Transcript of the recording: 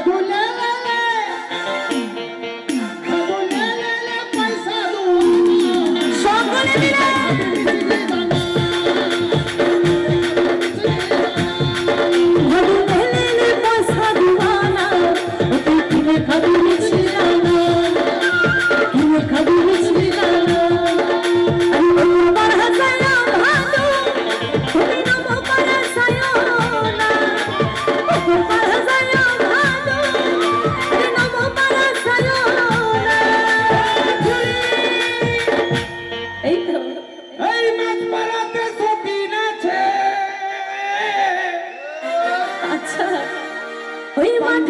Abdullah আচ্ছা ওই মাঠ